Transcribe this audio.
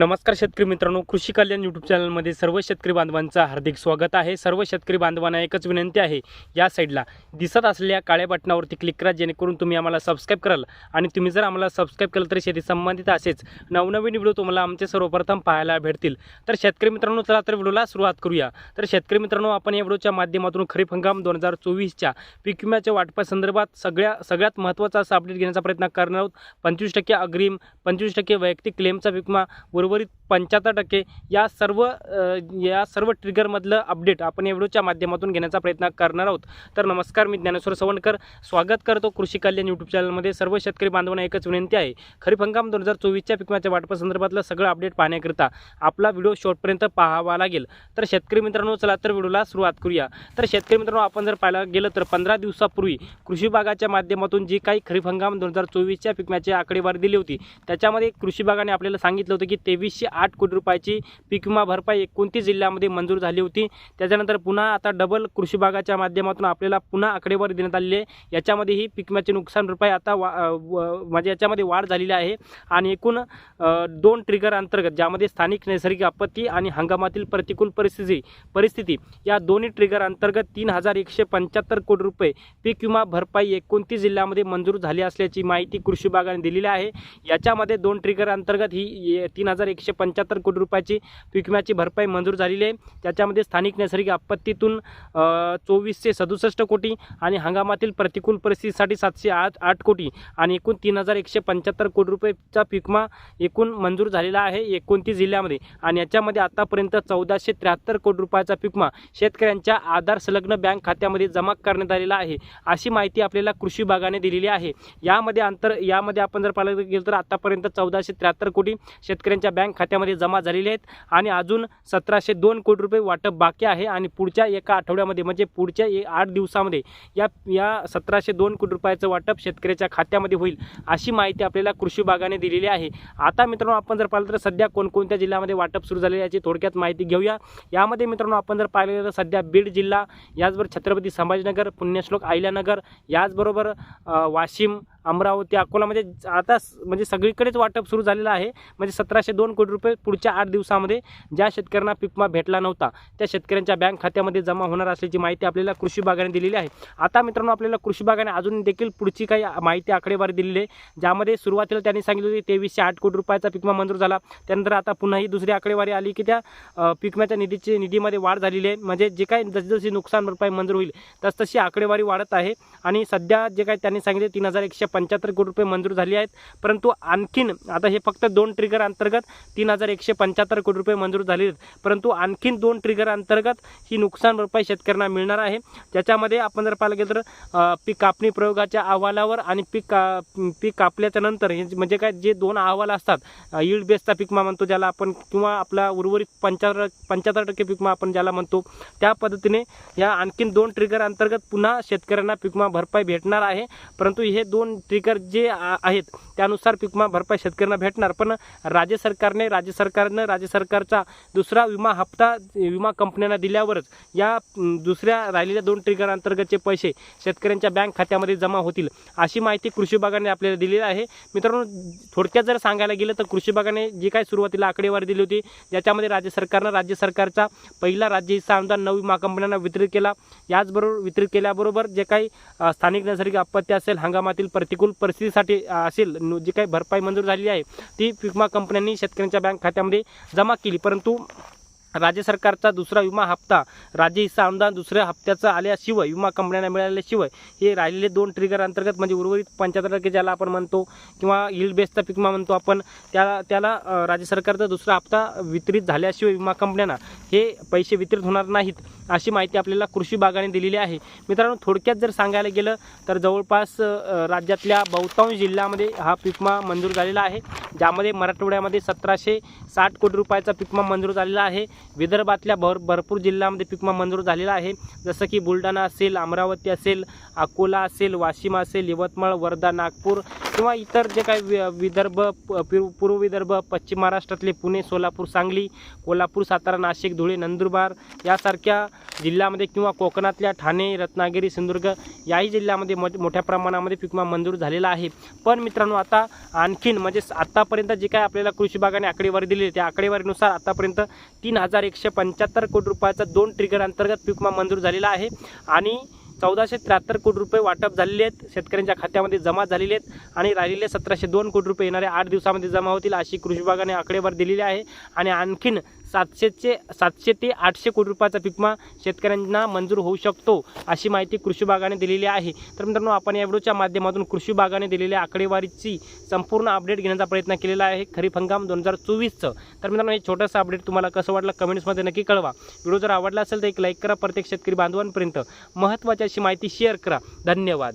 नमस्कार शेतकरी मित्रांनो कृषी कल्याण यूट्यूब चॅनलमध्ये सर्व शेतकरी बांधवांचं हार्दिक स्वागत आहे. सर्व शेतकरी बांधवांना एकच विनंती आहे या साईडला दिसत असलेल्या काळ्या बटनावरती क्लिक करा जेणेकरून तुम्ही आम्हाला सबस्क्राईब कराल. आणि तुम्ही जर आम्हाला सबस्क्राईब केलं तर शेती संबंधित असेच नवनवीन व्हिडिओ तुम्हाला आमचे सर्वप्रथम पाहायला भेटतील. तर शेतकरी मित्रांनो चला तर व्हिडिओला सुरुवात करूया. तर शेतकरी मित्रांनो आपण या व्हिडिओच्या माध्यमातून खरीप हंगाम दोन हजार चोवीसच्या पीक विम्याच्या वाटपासंदर्भात सगळ्या सगळ्यात महत्त्वाचा असा अपडेट घेण्याचा प्रयत्न करणार आहोत. पंचवीस टक्के अग्रिम पंचवीस टक्के वैयक्तिक क्लेमचा पीक विमा उर्वरित पंच्याहत्तर टक्के या सर्व या सर्व ट्रिगरमधलं अपडेट आपण या व्हिडिओच्या माध्यमातून घेण्याचा प्रयत्न करणार आहोत. तर नमस्कार मी ज्ञानेश्वर सवणकर स्वागत करतो कृषी कल्याण यूट्यूब चॅनलमध्ये सर्व शेतकरी बांधवांना एकच विनंती आहे. खरीप हंगाम दोन हजार चोवीसच्या पिकमाच्या वाटपासंदर्भातलं सगळं अपडेट पाहण्याकरिता आपला व्हिडिओ शॉर्टपर्यंत पाहावा लागेल. तर शेतकरी मित्रांनो चला तर व्हिडिओला सुरुवात करूया. तर शेतकरी मित्रांनो आपण जर पाहायला गेलं तर पंधरा दिवसापूर्वी कृषी विभागाच्या माध्यमातून जी काही खरीप हंगाम दोन हजार चोवीसच्या पिकम्याची आकडेवारी दिली होती त्याच्यामध्ये कृषी विभागाने आपल्याला सांगितलं होतं की ते तेवीसशे आठ कोटी रुपयाची पीक विमा भरपाई एकोणतीस जिल्ह्यामध्ये मंजूर झाली होती. त्याच्यानंतर पुन्हा आता डबल कृषी विभागाच्या माध्यमातून आपल्याला पुन्हा आकडेवारी देण्यात आलेली आहे. याच्यामध्येही पीक विम्याचे नुकसान भरपाई आता वा व- म्हणजे याच्यामध्ये वाढ झालेली आहे. आणि एकूण दोन ट्रिगर अंतर्गत ज्यामध्ये स्थानिक नैसर्गिक आपत्ती आणि हंगामातील प्रतिकूल परिस्थिती परिस्थिती या दोन्ही ट्रिगर अंतर्गत तीन हजार एकशे पंच्याहत्तर कोटी रुपये पीक विमा भरपाई एकोणतीस जिल्ह्यामध्ये मंजूर झाली असल्याची माहिती कृषी विभागाने दिलेली आहे. याच्यामध्ये दोन ट्रिगर अंतर्गत ही तीन हजार एकशे पंच्याहत्तर कोटी रुपयाची पीक विम्याची भरपाई मंजूर झालेली आहे. त्याच्यामध्ये स्थानिक नैसर्गिक आपत्तीतून चोवीसशे सदुसष्ट कोटी आणि हंगामातील प्रतिकूल परिस्थितीसाठी सातशे आठ आठ कोटी आणि एकूण तीन हजार एकशे पंच्याहत्तर कोटी रुपयेचा पिकमा एकूण मंजूर झालेला आहे एकोणतीस जिल्ह्यामध्ये. आणि याच्यामध्ये आतापर्यंत चौदाशे त्र्याहत्तर कोटी रुपयाचा पिकमा शेतकऱ्यांच्या आधार संलग्न बँक खात्यामध्ये जमा करण्यात आलेला आहे. अशी माहिती आपल्याला कृषी विभागाने दिलेली आहे. यामध्ये अंतर यामध्ये आपण जर पाहिलं गेलं तर आतापर्यंत चौदाशे त्र्याहत्तर कोटी शेतकऱ्यांच्या बँक खात्यामध्ये जमा झालेले आहेत आणि अजून सतराशे दोन कोटी रुपये वाटप बाकी आहे आणि पुढच्या एका आठवड्यामध्ये म्हणजे पुढच्या ए आठ दिवसामध्ये या या सतराशे दोन कोटी रुपयाचं वाटप शेतकऱ्याच्या खात्यामध्ये होईल अशी माहिती आपल्याला कृषी विभागाने दिलेली आहे. आता मित्रांनो आपण जर पाहिलं तर सध्या कोणकोणत्या जिल्ह्यामध्ये वाटप सुरू झाले याची थोडक्यात माहिती घेऊया. यामध्ये मित्रांनो आपण जर पाहिलं तर सध्या बीड जिल्हा याचबरोबर छत्रपती संभाजीनगर पुण्यश्लोक अहिल्यानगर याचबरोबर वाशिम अमरावती अकोलामध्ये म्हणजे आता स- म्हणजे सगळीकडेच वाटप सुरू झालेलं आहे. म्हणजे सतराशे दोन दोन कोटी रुपये पुढच्या आठ दिवसामध्ये ज्या शेतकऱ्यांना पिकमा भेटला नव्हता त्या शेतकऱ्यांच्या बँक खात्यामध्ये जमा होणार असल्याची माहिती आपल्याला कृषी विभागाने दिलेली आहे. आता मित्रांनो आपल्याला कृषी विभागाने अजून देखील पुढची काही माहिती आकडेवारी दिलेली आहे. ज्यामध्ये सुरुवातीला त्यांनी सांगितलं होती तेवीसशे आठ कोटी रुपयाचा पिकमा मंजूर झाला. त्यानंतर आता पुन्हा ही दुसरी आकडेवारी आली की त्या पिकम्याच्या निधीची निधीमध्ये वाढ झालेली आहे. म्हणजे जे काही जसजशी नुकसान भरपाई मंजूर होईल तसतशी आकडेवारी वाढत आहे. आणि सध्या जे काही त्यांनी सांगितले तीन हजार एकशे पंच्याहत्तर कोटी रुपये मंजूर झाले आहेत. परंतु आणखीन आता हे फक्त दोन ट्रिगर अंतर्गत तीन हजार एकशे पंच्याहत्तर कोटी रुपये मंजूर झाले आहेत. परंतु आणखीन दोन ट्रिगर अंतर्गत ही नुकसान भरपाई शेतकऱ्यांना मिळणार आहे. ज्याच्यामध्ये आपण जर पाहिलं गेलं तर पीक कापणी प्रयोगाच्या अहवालावर आणि पीक का पीक कापल्याच्या नंतर म्हणजे काय जे दोन अहवाल असतात यील्ड बेसचा पीकमा म्हणतो ज्याला आपण किंवा आपला उर्वरित पंच्याहत्तर पंच्याहत्तर टक्के पीकमा आपण ज्याला म्हणतो त्या पद्धतीने या आणखीन दोन ट्रिगर अंतर्गत पुन्हा शेतकऱ्यांना पीकमा भरपाई भेटणार आहे. परंतु हे दोन ट्रिगर जे आहेत त्यानुसार पीकमा भरपाई शेतकऱ्यांना भेटणार. पण राज्य सरकार सरकारने राज्य सरकारनं राज्य सरकारचा दुसरा विमा हप्ता विमा कंपन्यांना दिल्यावरच या दुसऱ्या राहिलेल्या दोन ट्रिगर अंतर्गतचे पैसे शेतकऱ्यांच्या बँक खात्यामध्ये जमा होतील अशी माहिती कृषी विभागाने आपल्याला दिलेली आहे. मित्रांनो थोडक्यात जर सांगायला गेलं तर कृषी विभागाने जी काही सुरुवातीला आकडेवारी दिली होती ज्याच्यामध्ये राज्य सरकारनं राज्य सरकारचा पहिला राज्य हिस्सा अनुदान नऊ विमा कंपन्यांना वितरित केला. याचबरोबर वितरित केल्याबरोबर जे काही स्थानिक नैसर्गिक आपत्ती असेल हंगामातील प्रतिकूल परिस्थितीसाठी असेल जी काही भरपाई मंजूर झाली आहे ती विमा कंपन्यांनी शेतकऱ्यांच्या बँक खात्यामध्ये जमा केली परंतु राज्य सरकारचा दुसरा विमा हप्ता राज्य हिस्सा अनुदान दुसऱ्या हप्त्याचा आल्याशिवाय विमा कंपन्यांना मिळाल्याशिवाय हे राहिलेले दोन ट्रिगर अंतर्गत म्हणजे उर्वरित पंच्याहत्तर टक्के ज्याला आपण म्हणतो किंवा यील्ड बेसचा पिकमा म्हणतो आपण त्या त्याला राज्य सरकारचा दुसरा हप्ता वितरित झाल्याशिवाय विमा कंपन्यांना हे पैसे वितरित होणार नाहीत अशी माहिती आपल्याला कृषी विभागाने दिलेली आहे. मित्रांनो थोडक्यात जर सांगायला गेलं तर जवळपास राज्यातल्या बहुतांश जिल्ह्यामध्ये हा पिकमा मंजूर झालेला आहे ज्यामध्ये मराठवाड्यामध्ये सतराशे साठ कोटी रुपयाचा पिकमा मंजूर झालेला आहे. विदर्भातल्या भर भरपूर जिल्ह्यामध्ये पिकमा मंजूर झालेला आहे. जसं की बुलढाणा असेल अमरावती असेल अकोला असेल वाशिम असेल यवतमाळ वर्धा नागपूर किंवा इतर जे काही वि विदर्भ प- पूर्व विदर्भ पश्चिम महाराष्ट्रातले पुणे सोलापूर सांगली कोल्हापूर सातारा नाशिक धुळे नंदुरबार यासारख्या जिल्ह्यामध्ये किंवा कोकणातल्या ठाणे रत्नागिरी सिंधुदुर्ग याही जिल्ह्यामध्ये मोठ मोठ्या प्रमाणामध्ये पिकमा मंजूर झालेला आहे. पण मित्रांनो आता आणखीन म्हणजे आत्तापर्यंत जे काय आपल्याला कृषी विभागाने आकडेवारी दिली त्या आकडेवारीनुसार आतापर्यंत तीन हजार एकशे पंच्याहत्तर कोटी रुपयाचा दोन ट्रिगर अंतर्गत पीक विमा मंजूर झालेला आहे. आणि चौदाशे त्र्याहत्तर कोटी रुपये वाटप झालेले आहेत. शेतकऱ्यांच्या खात्यामध्ये जमा झालेले आहेत. आणि राहिलेले सतराशे दोन कोटी रुपये येणाऱ्या आठ दिवसामध्ये जमा होतील अशी कृषी विभागाने आकडेवार दिलेली आहे. आणि आणखीन सातशेचे सातशे ते आठशे कोटी रुपयाचा पिकमा शेतकऱ्यांना मंजूर होऊ शकतो अशी माहिती कृषी विभागाने दिलेली आहे. तर मित्रांनो आपण या व्हिडिओच्या माध्यमातून कृषी विभागाने दिलेल्या आकडेवारीची संपूर्ण अपडेट घेण्याचा प्रयत्न केलेला आहे. खरीप हंगाम दोन हजार चोवीसचं तर मित्रांनो हे छोटंसं अपडेट तुम्हाला कसं वाटलं कमेंट्समध्ये नक्की कळवा. व्हिडिओ जर आवडला असेल तर एक लाईक करा. प्रत्येक शेतकरी बांधवांपर्यंत महत्त्वाची अशी माहिती शेअर करा. धन्यवाद.